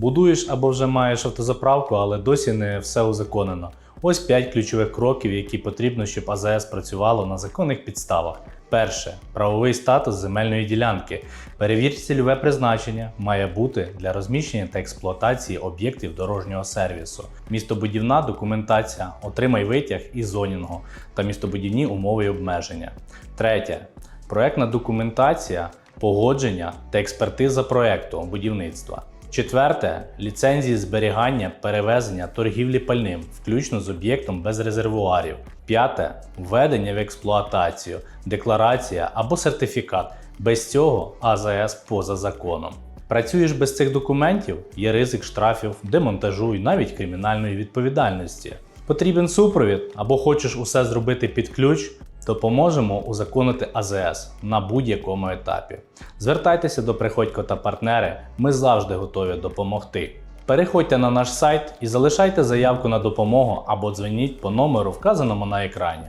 Будуєш або вже маєш автозаправку, але досі не все узаконено. Ось 5 ключових кроків, які потрібно, щоб АЗС працювало на законних підставах. Перше правовий статус земельної ділянки. Перевір цільове призначення має бути для розміщення та експлуатації об'єктів дорожнього сервісу. Містобудівна документація, отримай витяг із зонінгу та містобудівні умови і обмеження. Третє проектна документація, погодження та експертиза проекту будівництва. Четверте ліцензії зберігання, перевезення, торгівлі пальним, включно з об'єктом без резервуарів. П'яте введення в експлуатацію, декларація або сертифікат. Без цього АЗС поза законом. Працюєш без цих документів, є ризик штрафів, демонтажу і навіть кримінальної відповідальності. Потрібен супровід або хочеш усе зробити під ключ, допоможемо узаконити АЗС на будь-якому етапі. Звертайтеся до Приходько та партнери, ми завжди готові допомогти. Переходьте на наш сайт і залишайте заявку на допомогу або дзвоніть по номеру, вказаному на екрані.